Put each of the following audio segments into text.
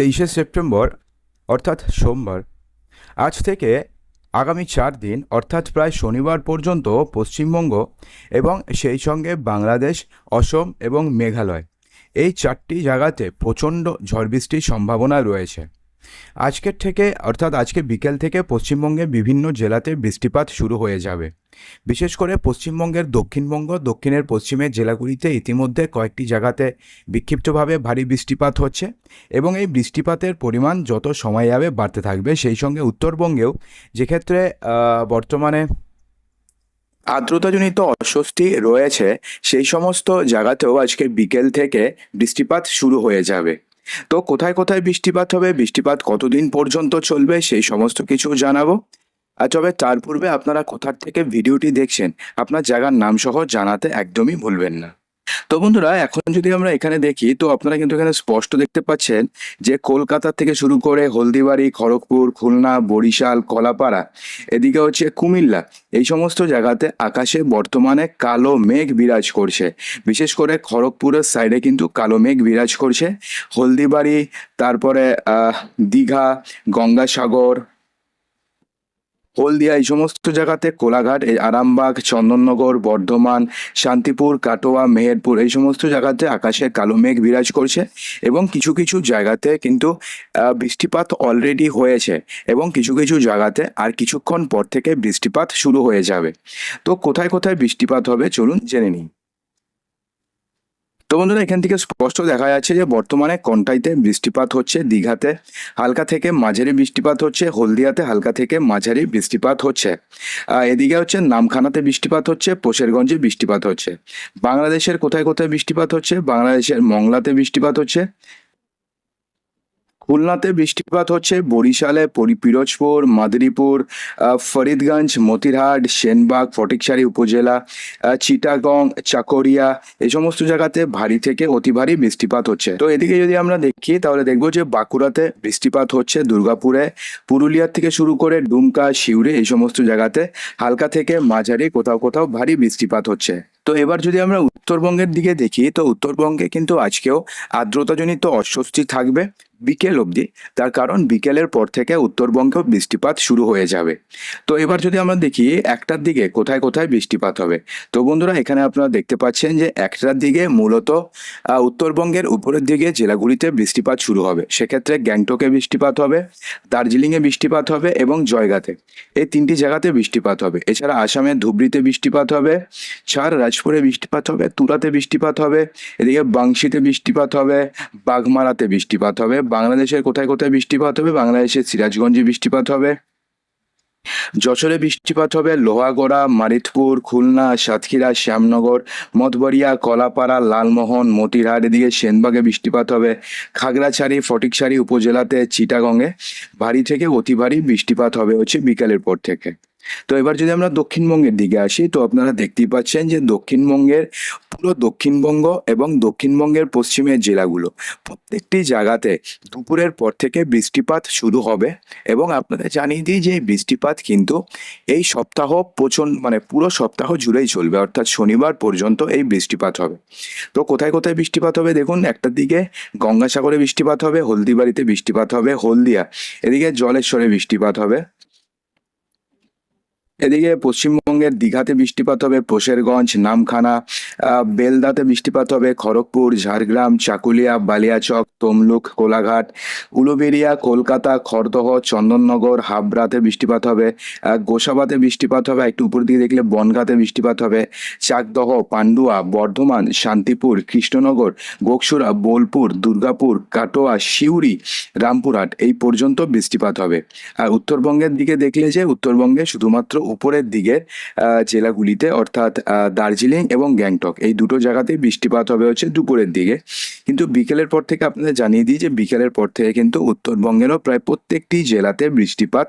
তেইশে সেপ্টেম্বর, অর্থাৎ সোমবার। আজ থেকে আগামী চার দিন, অর্থাৎ প্রায় শনিবার পর্যন্ত পশ্চিমবঙ্গ এবং সেই সঙ্গে বাংলাদেশ, অসম এবং মেঘালয় এই চারটি জায়গাতে প্রচণ্ড ঝড় বৃষ্টির সম্ভাবনা রয়েছে। আজকের থেকে, অর্থাৎ আজকে বিকেল থেকে পশ্চিমবঙ্গে বিভিন্ন জেলাতে বৃষ্টিপাত শুরু হয়ে যাবে। বিশেষ করে পশ্চিমবঙ্গের দক্ষিণবঙ্গ, দক্ষিণের পশ্চিমের জেলাগুলিতে ইতিমধ্যে কয়েকটি জায়গাতে বিক্ষিপ্তভাবে ভারী বৃষ্টিপাত হচ্ছে এবং এই বৃষ্টিপাতের পরিমাণ যত সময় যাবে বাড়তে থাকবে, সেই সঙ্গে উত্তরবঙ্গেও যেক্ষেত্রে বর্তমানে আর্দ্রতাজনিত অস্বস্তি রয়েছে, সেই সমস্ত জায়গাতেও আজকে বিকেল থেকে বৃষ্টিপাত শুরু হয়ে যাবে। তো কোথায় কোথায় বৃষ্টিপাত হবে? বৃষ্টিপাত কতদিন পর্যন্ত চলবে? সেই সমস্ত কিছু জানাব। আর তবে তার পূর্বে আপনারা কোথার থেকে ভিডিওটি দেখছেন, আপনার জায়গার নামসহ জানাতে একদমই ভুলবেন না। তো বন্ধুরা, এখন যদি আমরা এখানে দেখি, তো আপনারা কিন্তু এখানে স্পষ্ট দেখতে পাচ্ছেন যে কলকাতা থেকে শুরু করে হলদিবাড়ি, খড়গপুর, খুলনা, বরিশাল, কলাপাড়া, এদিকে হচ্ছে কুমিল্লা, এই সমস্ত জায়গাতে আকাশে বর্তমানে কালো মেঘ বিরাজ করছে। বিশেষ করে খড়গপুরের সাইডে কিন্তু কালো মেঘ বিরাজ করছে। হলদিবাড়ি, তারপরে দীঘা, গঙ্গাসাগর হলদিয়া, এই সমস্ত জায়গাতে কোলাঘাট আরামবাগ, চন্দননগর, বর্ধমান, শান্তিপুর, কাটোয়া, মেহেরপুর, এই সমস্ত জায়গাতে আকাশে কালো মেঘ বিরাজ করছে এবং কিছু কিছু জায়গাতে কিন্তু বৃষ্টিপাত অলরেডি হয়েছে এবং কিছু কিছু জায়গাতে আর কিছুক্ষণ পর থেকে বৃষ্টিপাত শুরু হয়ে যাবে। তো কোথায় কোথায় বৃষ্টিপাত হবে চলুন জেনে নিই। তো বন্ধুরা, এখান থেকে স্পষ্ট দেখা যাচ্ছে যে বর্তমানে কন্টাইতে বৃষ্টিপাত হচ্ছে দীঘাতে, হালকা থেকে মাঝারি বৃষ্টিপাত হচ্ছে, হলদিয়াতে হালকা থেকে মাঝারি বৃষ্টিপাত হচ্ছে। এদিকে হচ্ছে নামখানাতে বৃষ্টিপাত হচ্ছে, পোশেরগঞ্জে বৃষ্টিপাত হচ্ছে। বাংলাদেশের কোথায় কোথায় বৃষ্টিপাত হচ্ছে? বাংলাদেশের মংলাতে বৃষ্টিপাত হচ্ছে। খুলনাতে বৃষ্টিপাত হচ্ছে। বরিশালে, পরি- পিরোজপুর, মাদারীপুর ফরিদগঞ্জ, মতিরহাট, সেনবাগ ফটিকছড়ি উপজেলা চিটাগং, চাকরিয়া এই সমস্ত জায়গাতে ভারী থেকে অতি ভারী বৃষ্টিপাত হচ্ছে। তো এদিকে যদি আমরা দেখি, তাহলে দেখব যে বাঁকুড়াতে বৃষ্টিপাত হচ্ছে দুর্গাপুরে। পুরুলিয়ার থেকে শুরু করে ডুমকা শিউরে এই সমস্ত জায়গাতে হালকা থেকে মাঝারি কোথাও কোথাও ভারী বৃষ্টিপাত হচ্ছে। তো এবার যদি আমরা উত্তরবঙ্গের দিকে দেখি, তো উত্তরবঙ্গে কিন্তু আজকেও আর্দ্রতাজনিত অস্বস্তি থাকবে বিকেল অবধি। তার কারণ বিকেলের পর থেকে উত্তরবঙ্গেও বৃষ্টিপাত শুরু হয়ে যাবে। তো এবার যদি আমরা দেখি একটার দিকে কোথায় কোথায় বৃষ্টিপাত হবে, তো বন্ধুরা এখানে আপনারা দেখতে পাচ্ছেন যে একটার দিকে মূলত উত্তরবঙ্গের উপরের দিকে জেলাগুলিতে বৃষ্টিপাত শুরু হবে। সেক্ষেত্রে গ্যাংটকে বৃষ্টিপাত হবে, দার্জিলিংয়ে বৃষ্টিপাত হবে এবং জয়গাতে। এই তিনটি জায়গাতে বৃষ্টিপাত হবে। এছাড়া আসামের ধুবড়িতে বৃষ্টিপাত হবে, ছাড় রাজপুরে বৃষ্টিপাত হবে, তুরাতে বৃষ্টিপাত হবে, এদিকে বাংশিতে বৃষ্টিপাত হবে বাঘমারাতে বৃষ্টিপাত হবে, বাংলাদেশের কোথায় কোথায় বৃষ্টিপাত হবে? বাংলাদেশের সিরাজগঞ্জে বৃষ্টিপাত হবে। যশোরে বৃষ্টিপাত হবে, লোহাগড়া, মারিতপুর, খুলনা, সাতক্ষীরা, শ্যামনগর মঠবাড়িয়া কলাপাড়া, লালমোহন, মতিরহাট, এদিকে সেনবাগে বৃষ্টিপাত হবে। খাগড়াছড়ি, ফটিকছড়ি উপজেলাতে চিটাগঙ্গে ভারী থেকে অতি ভারী বৃষ্টিপাত হবে হচ্ছে বিকালের পর থেকে। তো এবার যদি আমরা দক্ষিণবঙ্গের দিকে আসি, তো আপনারা দেখতেই পাচ্ছেন যে দক্ষিণবঙ্গের পুরো দক্ষিণবঙ্গ এবং দক্ষিণবঙ্গের পশ্চিমের জেলাগুলো প্রত্যেকটি জায়গাতে দুপুরের পর থেকে বৃষ্টিপাত শুরু হবে এবং আপনাদের জানিয়ে দিই যে বৃষ্টিপাত কিন্তু এই সপ্তাহ প্রচণ্ড মানে পুরো সপ্তাহ জুড়েই চলবে, অর্থাৎ শনিবার পর্যন্ত এই বৃষ্টিপাত হবে। তো কোথায় কোথায় বৃষ্টিপাত হবে দেখুন একটার দিকে গঙ্গাসাগরে বৃষ্টিপাত হবে, হলদিবাড়িতে বৃষ্টিপাত হবে, হলদিয়া, এদিকে জলেশ্বরে বৃষ্টিপাত হবে। এদিকে পশ্চিমবঙ্গের দীঘাতে বৃষ্টিপাত হবে পোশেরগঞ্জ নামখানা বেলদাতে বৃষ্টিপাত হবে, খড়গপুর, ঝাড়গ্রাম, চাকুলিয়া, বালিয়াচক, তমলুক, কোলাঘাট, উলুবেড়িয়া, কলকাতা, খড়দহ, চন্দননগর, হাবড়াতে বৃষ্টিপাত হবে গোসাবাতে বৃষ্টিপাত হবে, একটু উপর দিকে দেখলে বনগাঁতে বৃষ্টিপাত হবে, চাকদহ, পান্ডুয়া, বর্ধমান, শান্তিপুর, কৃষ্ণনগর, গোকসুরা, বোলপুর, দুর্গাপুর, কাটোয়া শিউরি রামপুরহাট, এই পর্যন্ত বৃষ্টিপাত হবে। আর উত্তরবঙ্গের দিকে দেখলে যে, উত্তরবঙ্গে শুধুমাত্র উপরের দিকের জেলাগুলিতে অর্থাৎ দার্জিলিং এবং গ্যাংটক। এই দুটো জায়গাতেই বৃষ্টিপাত হবে হচ্ছে দুপুরের দিকে। কিন্তু বিকেলের পর থেকে আপনাদের জানিয়ে দিই যে বিকেলের পর থেকে কিন্তু উত্তরবঙ্গেরও প্রায় প্রত্যেকটি জেলাতে বৃষ্টিপাত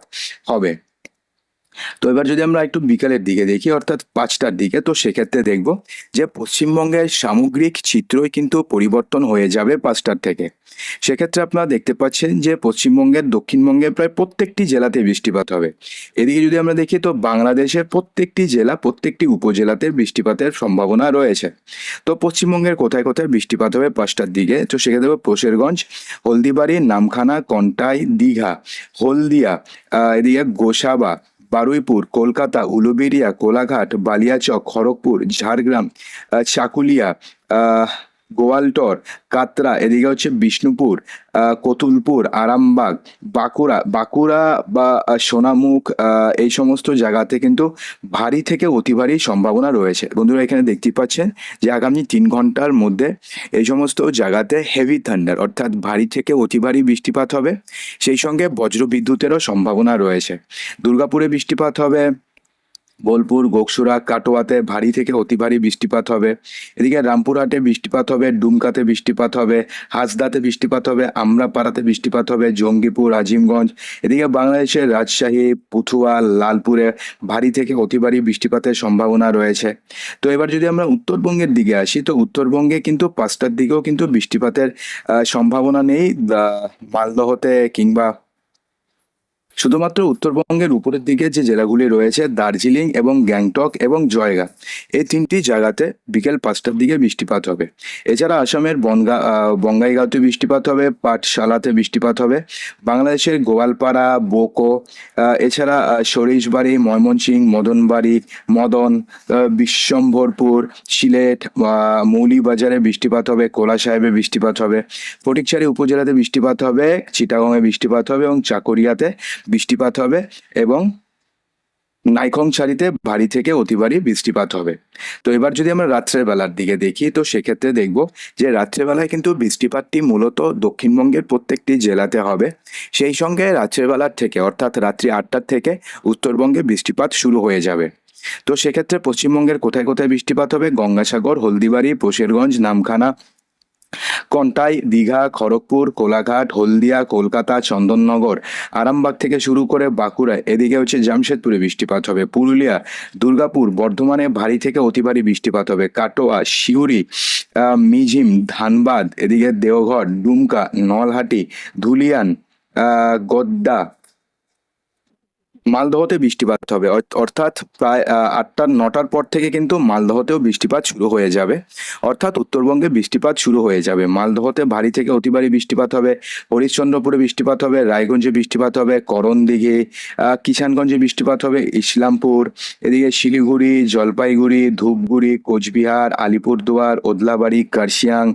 হবে। তো এবার যদি আমরা একটু বিকালের দিকে দেখি, অর্থাৎ পাঁচটার দিকে, তো সেক্ষেত্রে দেখব যে পশ্চিমবঙ্গের সামগ্রিক চিত্রই কিন্তু পরিবর্তন হয়ে যাবে পাঁচটার থেকে। সেক্ষেত্রে আপনারা দেখতে পাচ্ছেন যে পশ্চিমবঙ্গের, দক্ষিণবঙ্গের প্রায় প্রত্যেকটি জেলাতে বৃষ্টিপাত হবে। এদিকে যদি আমরা দেখি, তো বাংলাদেশের প্রত্যেকটি জেলা, প্রত্যেকটি উপজেলাতে বৃষ্টিপাতের সম্ভাবনা রয়েছে। তো পশ্চিমবঙ্গের কোথায় কোথায় বৃষ্টিপাত হবে পাঁচটার দিকে? তো সেক্ষেত্রে হবে পোশেরগঞ্জ হলদিবাড়ি, নামখানা, কন্টাই, দীঘা, হলদিয়া এদিকে গোসাবা বারুইপুর কলকাতা উলুবেড়িয়া কোলাঘাট বালিয়াচক খড়গপুর ঝাড়গ্রাম চাকুলিয়া গোয়ালটর, কাতরা, এদিকে হচ্ছে বিষ্ণুপুর কতুলপুর, আরামবাগ, বাঁকুড়া বাঁকুড়া বা সোনামুখ এই সমস্ত জায়গাতে কিন্তু ভারী থেকে অতি ভারী সম্ভাবনা রয়েছে। বন্ধুরা এখানে দেখতে পাচ্ছেন যে আগামী তিন ঘণ্টার মধ্যে এই সমস্ত জায়গাতে হেভি থান্ডার অর্থাৎ ভারী থেকে অতি ভারী বৃষ্টিপাত হবে। সেই সঙ্গে বজ্র বিদ্যুতেরও সম্ভাবনা রয়েছে। দুর্গাপুরে বৃষ্টিপাত হবে বোলপুর, গোকসুরা, কাটোয়াতে ভারী থেকে অতি ভারী বৃষ্টিপাত হবে। এদিকে রামপুরহাটে বৃষ্টিপাত হবে, ডুমকাতে বৃষ্টিপাত হবে, হাসদাতে বৃষ্টিপাত হবে, আমরাপাড়াতে বৃষ্টিপাত হবে, জঙ্গিপুর, আজিমগঞ্জ। এদিকে বাংলাদেশের রাজশাহী, পুথুয়া, লালপুরে ভারী থেকে অতি ভারী বৃষ্টিপাতের সম্ভাবনা রয়েছে। তো এবার যদি আমরা উত্তরবঙ্গের দিকে আসি, তো উত্তরবঙ্গে কিন্তু পাঁচটার দিকেও কিন্তু বৃষ্টিপাতের সম্ভাবনা নেই মালদহতে কিংবা শুধুমাত্র উত্তরবঙ্গের উপরের দিকে যে জেলাগুলি রয়েছে, দার্জিলিং এবং গ্যাংটক এবং জয়গা, এই তিনটি জায়গাতে বিকেল পাঁচটার দিকে বৃষ্টিপাত হবে। এছাড়া আসামের বনগা বঙ্গাইগাঁওতে বৃষ্টিপাত হবে, পাঠশালাতে বৃষ্টিপাত হবে, বাংলাদেশের গোয়ালপাড়া, বোকো এছাড়া সরিষবাড়ি, ময়মনসিংহ, মদনবাড়ি, মদন বিশ্বম্ভরপুর, সিলেট মৌলিবাজারে বৃষ্টিপাত হবে কোলা সাহেবে বৃষ্টিপাত হবে, ফটিকছড়ি উপজেলাতে বৃষ্টিপাত হবে, চিটাগংয়ে বৃষ্টিপাত হবে এবং চাকরিয়াতে বৃষ্টিপাত হবে এবং নাইখংছড়িতে ভারী থেকে অতি বৃষ্টিপাত হবে। তো এবার যদি আমরা রাত্রের বেলার দিকে দেখি, তো সেক্ষেত্রে দেখব যে রাত্রেবেলায় কিন্তু বৃষ্টিপাতটি মূলত দক্ষিণবঙ্গের প্রত্যেকটি জেলাতে হবে। সেই সঙ্গে রাত্রের বেলার থেকে, অর্থাৎ রাত্রি আটটার থেকে উত্তরবঙ্গে বৃষ্টিপাত শুরু হয়ে যাবে। তো সেক্ষেত্রে পশ্চিমবঙ্গের কোথায় কোথায় বৃষ্টিপাত হবে? গঙ্গাসাগর, হলদিবাড়ি পোশেরগঞ্জ নামখানা কন্টাই, দীঘা, খড়গপুর, কোলাঘাট, হলদিয়া, কলকাতা, চন্দননগর, আরামবাগ থেকে শুরু করে বাঁকুড়া, এদিকে হচ্ছে জামশেদপুরে বৃষ্টিপাত হবে। পুরুলিয়া, দুর্গাপুর, বর্ধমানে ভারী থেকে অতি ভারী বৃষ্টিপাত হবে। কাটোয়া, শিউরি মিঝিম ধানবাদ, এদিকে দেওঘর, ডুমকা, নলহাটি, ধুলিয়ান গোদ্দা মালদহতে বৃষ্টিপাত হবে। অর্থাৎ প্রায় আটটা, নটার পর থেকে কিন্তু মালদহতেও বৃষ্টিপাত শুরু হয়ে যাবে। অর্থাৎ উত্তরবঙ্গে বৃষ্টিপাত শুরু হয়ে যাবে। মালদহতে ভারী থেকে অতি ভারী বৃষ্টিপাত হবে, হরিশ্চন্দ্রপুরে বৃষ্টিপাত হবে, রায়গঞ্জে বৃষ্টিপাত হবে, করণদিঘি কিষানগঞ্জে বৃষ্টিপাত হবে, ইসলামপুর, এদিকে শিলিগুড়ি, জলপাইগুড়ি, ধূপগুড়ি, কোচবিহার, আলিপুরদুয়ার, ওদলাবাড়ি, কার্শিয়াং,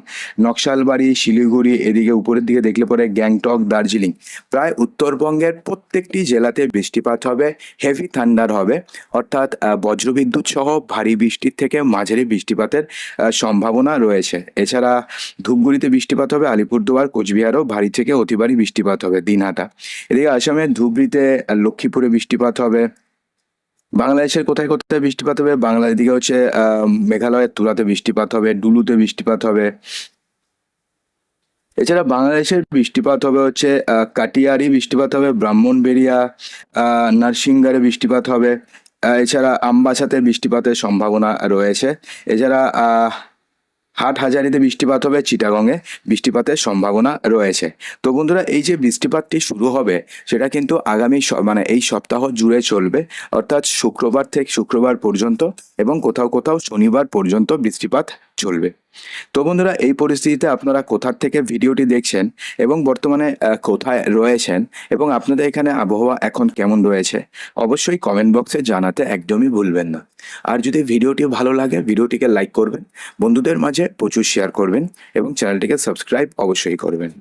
নকশালবাড়ি, শিলিগুড়ি, এদিকে উপরের দিকে দেখলে পরে গ্যাংটক, দার্জিলিং। প্রায় উত্তরবঙ্গের প্রত্যেকটি জেলাতে বৃষ্টিপাত হবে হেভি থান্ডার হবে। অর্থাৎ বজ্রবিদ্যুৎ সহ ভারী বৃষ্টির থেকে মাঝারি বৃষ্টিপাতের সম্ভাবনা রয়েছে। এছাড়া ধূপগুড়িতে বৃষ্টিপাত হবে, আলিপুরদুয়ার, কোচবিহারও ভারী থেকে অতি ভারী বৃষ্টিপাত হবে দিনহাটা। এদিকে আসামের ধুবড়িতে লক্ষ্মীপুরে বৃষ্টিপাত হবে। বাংলাদেশের কোথায় কোথায় বৃষ্টিপাত হবে? বাংলার দিকে হচ্ছে মেঘালয়ের তুলাতে বৃষ্টিপাত হবে, ডুলুতে বৃষ্টিপাত হবে। এছাড়া বাংলাদেশের বৃষ্টিপাত হবে হচ্ছে কাটিয়ারি বৃষ্টিপাত হবে ব্রাহ্মণবেড়িয়া আহ, নারসিংগড়ে বৃষ্টিপাত হবে এছাড়া আমবাসাতে বৃষ্টিপাতের সম্ভাবনা রয়েছে। এছাড়া হাট হাজারিতে বৃষ্টিপাত হবে চিটাগংয়ে বৃষ্টিপাতের সম্ভাবনা রয়েছে। তো বন্ধুরা এই যে বৃষ্টিপাতটি শুরু হবে সেটা কিন্তু আগামী মানে এই সপ্তাহ জুড়ে চলবে। অর্থাৎ শুক্রবার থেকে শুক্রবার পর্যন্ত এবং কোথাও কোথাও শনিবার পর্যন্ত বৃষ্টিপাত চলবে। তো বন্ধুরা, এই পরিস্থিতিতে আপনারা কোথার থেকে ভিডিওটি দেখছেন এবং বর্তমানে কোথায় রয়েছেন এবং আপনাদের এখানে আবহাওয়া এখন কেমন রয়েছে, অবশ্যই কমেন্ট বক্সে জানাতে একদমই ভুলবেন না। আর যদি ভিডিওটি ভালো লাগে, ভিডিওটিকে লাইক করবেন, বন্ধুদের মাঝে প্রচুর শেয়ার করবেন এবং চ্যানেলটিকে সাবস্ক্রাইব অবশ্যই করবেন।